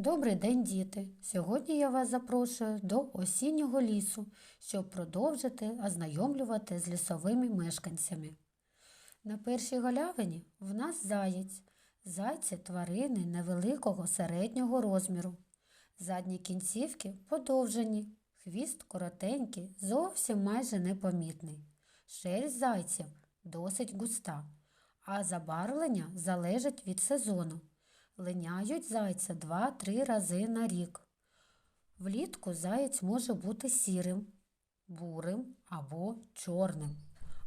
Добрий день, діти! Сьогодні я вас запрошую до осіннього лісу, щоб продовжити ознайомлювати з лісовими мешканцями. На першій галявині в нас заєць. Зайці тварини невеликого середнього розміру. Задні кінцівки подовжені, хвіст коротенький, зовсім майже непомітний. Шерсть зайців досить густа, а забарвлення залежить від сезону. Линяють зайця 2-3 рази на рік. Влітку заєць може бути сірим, бурим або чорним,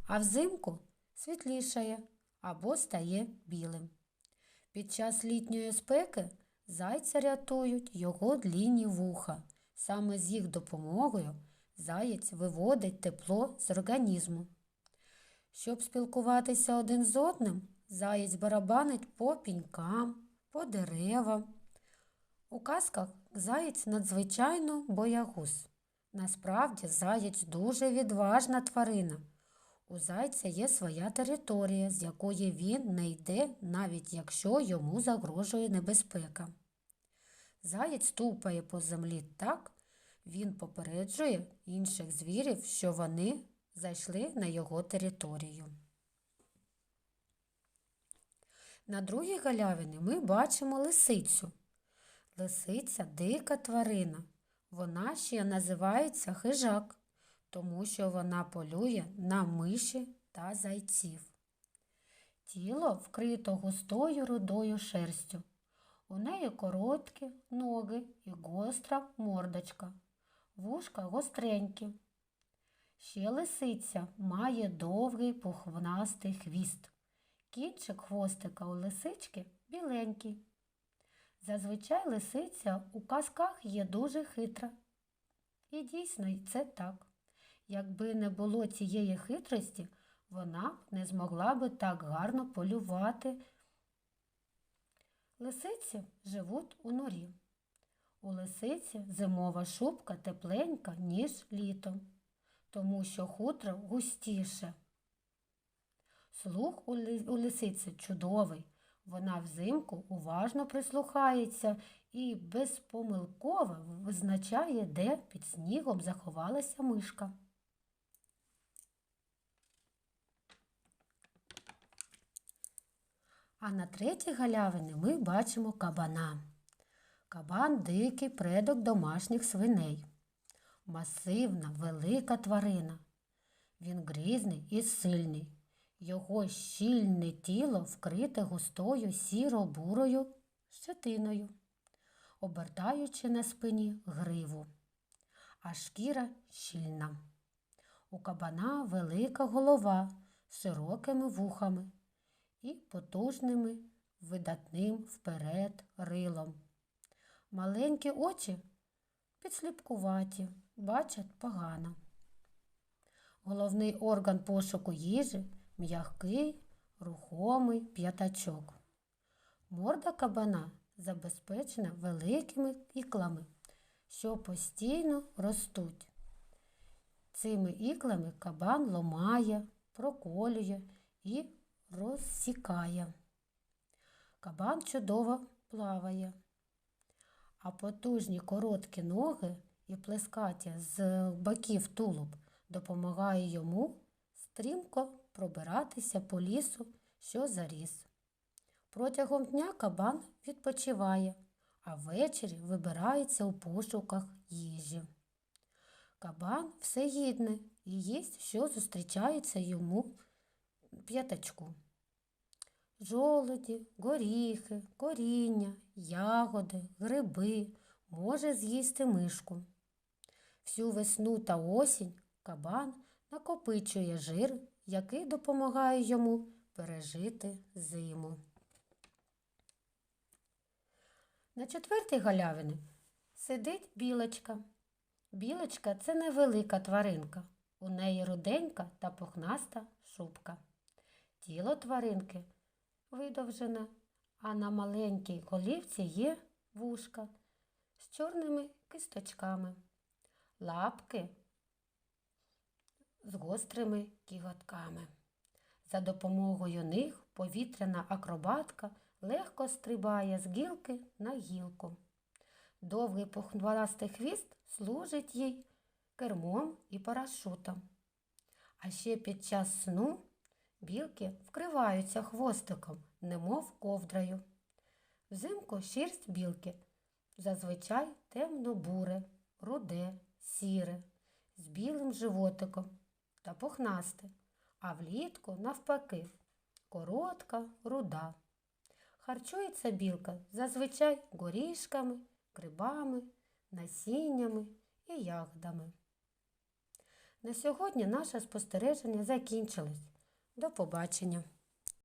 а взимку світлішає або стає білим. Під час літньої спеки зайця рятують його длінні вуха. Саме з їх допомогою заєць виводить тепло з організму. Щоб спілкуватися один з одним, заєць барабанить по пінькам, по деревам. У казках заєць надзвичайно боягуз. Насправді заєць дуже відважна тварина. У зайця є своя територія, з якої він не йде, навіть якщо йому загрожує небезпека. Заєць тупає по землі так, він попереджує інших звірів, що вони зайшли на його територію. На другій галявині ми бачимо лисицю. Лисиця дика тварина. Вона ще називається хижак, тому що вона полює на миші та зайців. Тіло вкрито густою рудою шерстю. У неї короткі ноги і гостра мордочка, вушка гостренькі. Ще лисиця має довгий пухнастий хвіст. Кінчик хвостика у лисички біленький. Зазвичай лисиця у казках є дуже хитра. І дійсно це так. Якби не було цієї хитрості, вона б не змогла би так гарно полювати. Лисиці живуть у норі. У лисиці зимова шубка тепленька, ніж літом, тому що хутро густіше. Слух у лисиці чудовий. Вона взимку уважно прислухається і безпомилково визначає, де під снігом заховалася мишка. А на третій галявині ми бачимо кабана. Кабан дикий предок домашніх свиней. Масивна, велика тварина. Він грізний і сильний. Його щільне тіло вкрите густою сіро-бурою щетиною, обертаючи на спині гриву, а шкіра щільна. У кабана велика голова з широкими вухами і потужними видатним вперед рилом. Маленькі очі підсліпкуваті, бачать погано. Головний орган пошуку їжі м'який, рухомий п'ятачок. Морда кабана забезпечена великими іклами, що постійно ростуть. Цими іклами кабан ломає, проколює і розсікає. Кабан чудово плаває, а потужні короткі ноги і плескаті з боків тулуб допомагає йому стрімко пробиратися по лісу, що заріс. Протягом дня кабан відпочиває, а ввечері вибирається у пошуках їжі. Кабан всеїдне і їсть, що зустрічається йому п'ятачку. Жолоді, горіхи, коріння, ягоди, гриби може з'їсти мишку. Всю весну та осінь кабан накопичує жир, який допомагає йому пережити зиму. На четвертій галявині сидить білочка. Білочка це невелика тваринка. У неї руденька та пухнаста шубка. Тіло тваринки видовжене, а на маленькій голівці є вушка з чорними кисточками, лапки з гострими кіготками. За допомогою них повітряна акробатка легко стрибає з гілки на гілку. Довгий пухнастий хвіст служить їй кермом і парашутом. А ще під час сну білки вкриваються хвостиком, немов ковдрою. Взимку шерсть білки зазвичай темно-буре, руде, сіре, з білим животиком та пухнасте, а влітку навпаки коротка, руда. Харчується білка зазвичай горішками, грибами, насіннями і ягодами. На сьогодні наше спостереження закінчилось. До побачення!